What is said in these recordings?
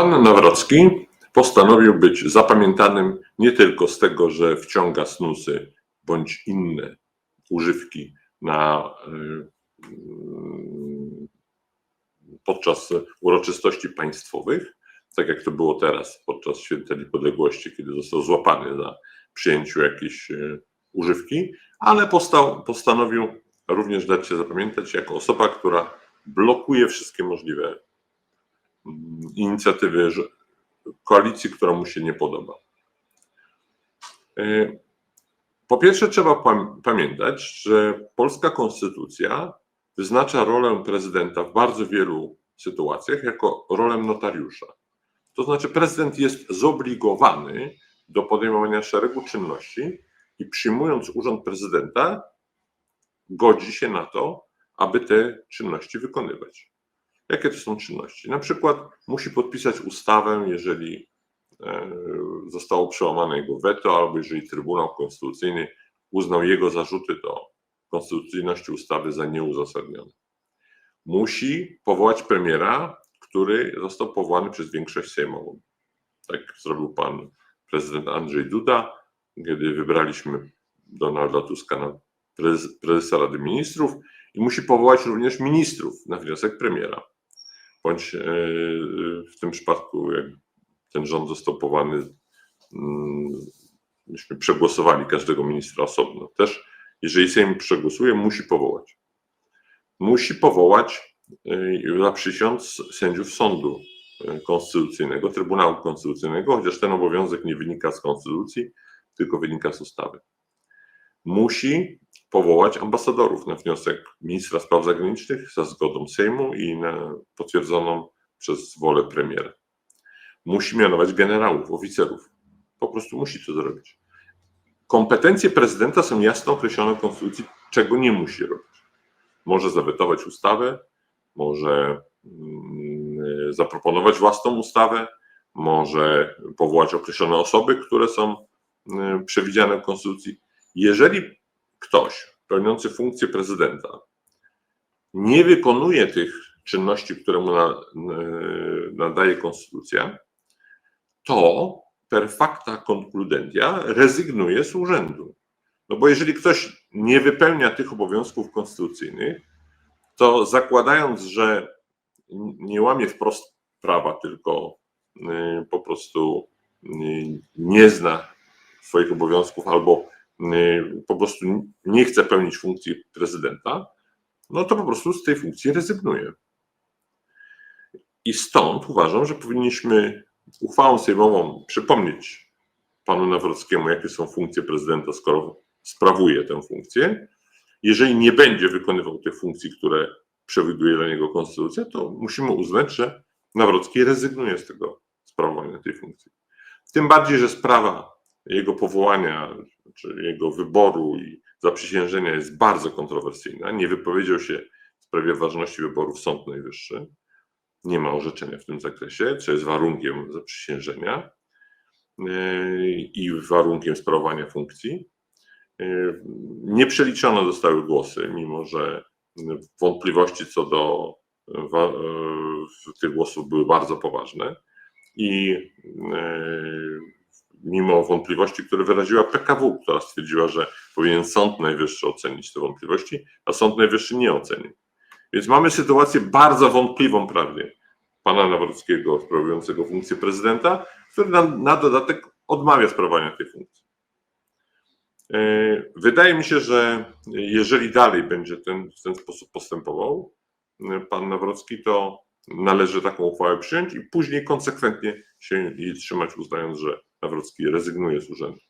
Pan Nawrocki postanowił być zapamiętanym nie tylko z tego, że wciąga snusy bądź inne używki na, y, y, podczas uroczystości państwowych, tak jak to było teraz podczas Święta Niepodległości, kiedy został złapany za przyjęciu jakiejś y, używki, ale postał, postanowił również dać się zapamiętać jako osoba, która blokuje wszystkie możliwe inicjatywy koalicji, która mu się nie podoba. Y, Po pierwsze, trzeba pam- pamiętać, że polska konstytucja wyznacza rolę prezydenta w bardzo wielu sytuacjach jako rolę notariusza. To znaczy, prezydent jest zobligowany do podejmowania szeregu czynności i przyjmując urząd prezydenta, godzi się na to, aby te czynności wykonywać. Jakie to są czynności? Na przykład musi podpisać ustawę, jeżeli e, zostało przełamane jego weto, albo jeżeli Trybunał Konstytucyjny uznał jego zarzuty do konstytucyjności ustawy za nieuzasadnione. Musi powołać premiera, który został powołany przez większość sejmową. Tak zrobił pan prezydent Andrzej Duda, kiedy wybraliśmy Donalda Tuska na prezes, prezesa Rady Ministrów i musi powołać również ministrów na wniosek premiera. Bądź e, w tym przypadku, jak ten rząd został powołany, mm, myśmy przegłosowali każdego ministra osobno. Też, jeżeli Sejm przegłosuje, musi powołać. Musi powołać e, na przysiąc sędziów sądu e, konstytucyjnego, Trybunału Konstytucyjnego, chociaż ten obowiązek nie wynika z konstytucji, tylko wynika z ustawy. Musi powołać ambasadorów na wniosek ministra spraw zagranicznych za zgodą Sejmu i na potwierdzoną przez wolę premiera. Musi mianować generałów, oficerów. Po prostu musi to zrobić. Kompetencje prezydenta są jasno określone w Konstytucji, czego nie musi robić. Może zawetować ustawę, może mm, zaproponować własną ustawę, może powołać określone osoby, które są mm, przewidziane w Konstytucji. Jeżeli ktoś pełniący funkcję prezydenta nie wykonuje tych czynności, które mu na, nadaje konstytucja, to per facta concludentia rezygnuje z urzędu. No bo jeżeli ktoś nie wypełnia tych obowiązków konstytucyjnych, to zakładając, że nie łamie wprost prawa, tylko y, po prostu y, nie zna swoich obowiązków albo po prostu nie chce pełnić funkcji prezydenta, no to po prostu z tej funkcji rezygnuje. I stąd uważam, że powinniśmy uchwałą sejmową przypomnieć panu Nawrockiemu, jakie są funkcje prezydenta, skoro sprawuje tę funkcję. Jeżeli nie będzie wykonywał tych funkcji, które przewiduje dla niego konstytucja, to musimy uznać, że Nawrocki rezygnuje z tego sprawowania tej funkcji. Tym bardziej, że sprawa jego powołania, czy jego wyboru i zaprzysiężenia jest bardzo kontrowersyjna. Nie wypowiedział się w sprawie ważności wyborów Sąd Najwyższy. Nie ma orzeczenia w tym zakresie, co jest warunkiem zaprzysiężenia yy, i warunkiem sprawowania funkcji. Yy, Nie przeliczono zostały głosy, mimo że wątpliwości co do yy, tych głosów były bardzo poważne. I mimo wątpliwości, które wyraziła PKW, która stwierdziła, że powinien Sąd Najwyższy ocenić te wątpliwości, a Sąd Najwyższy nie ocenił. Więc mamy sytuację bardzo wątpliwą prawnie pana Nawrockiego sprawującego funkcję prezydenta, który na, na dodatek odmawia sprawowania tej funkcji. Yy, Wydaje mi się, że jeżeli dalej będzie ten, w ten sposób postępował yy, pan Nawrocki, to należy taką uchwałę przyjąć i później konsekwentnie się jej trzymać, uznając, że Nawrocki rezygnuje z urzędu.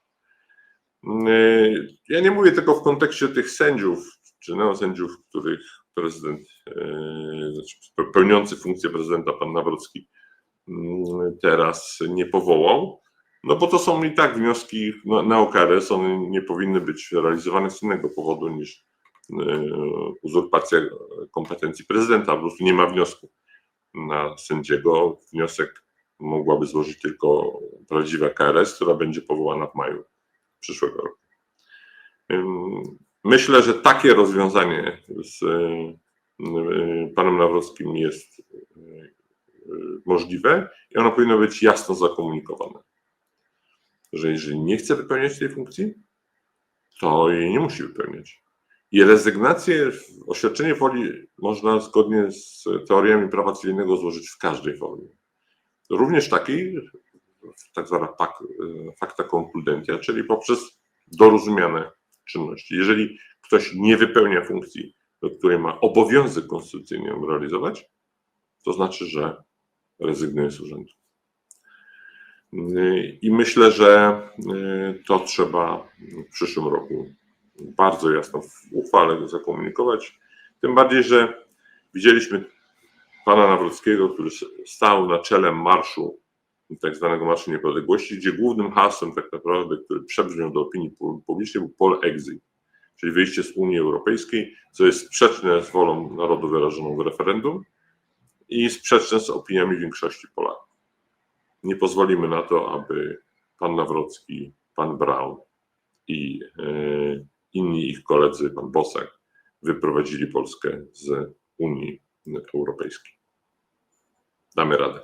Yy, Ja nie mówię tylko w kontekście tych sędziów, czy neosędziów, których prezydent, yy, znaczy pełniący funkcję prezydenta, pan Nawrocki, yy, teraz nie powołał, no bo to są i tak wnioski na, na OKRS, one nie powinny być realizowane z innego powodu niż uzurpacja kompetencji prezydenta, po prostu nie ma wniosku na sędziego. Wniosek mogłaby złożyć tylko prawdziwa KRS, która będzie powołana w maju przyszłego roku. Myślę, że takie rozwiązanie z y, panem Nawrockim jest y, możliwe i ono powinno być jasno zakomunikowane. Że jeżeli nie chce wypełniać tej funkcji, to jej nie musi wypełniać. I rezygnację, oświadczenie woli można zgodnie z teoriami prawa cywilnego złożyć w każdej formie. Również takiej, tak zwana pak, facta concludentia, czyli poprzez dorozumiane czynności. Jeżeli ktoś nie wypełnia funkcji, do której ma obowiązek konstytucyjnie ją realizować, to znaczy, że rezygnuje z urzędu. I myślę, że to trzeba w przyszłym roku bardzo jasno w uchwale zakomunikować. Tym bardziej, że widzieliśmy pana Nawrockiego, który stał na czele marszu, tak zwanego Marszu Niepodległości, gdzie głównym hasłem tak naprawdę, który przebrzmiał do opinii publicznej był pol exit, czyli wyjście z Unii Europejskiej, co jest sprzeczne z wolą narodu wyrażoną w referendum i sprzeczne z opiniami większości Polaków. Nie pozwolimy na to, aby pan Nawrocki, pan Braun i e, inni ich koledzy, pan Bosak, wyprowadzili Polskę z Unii Europejskiej. Damy radę.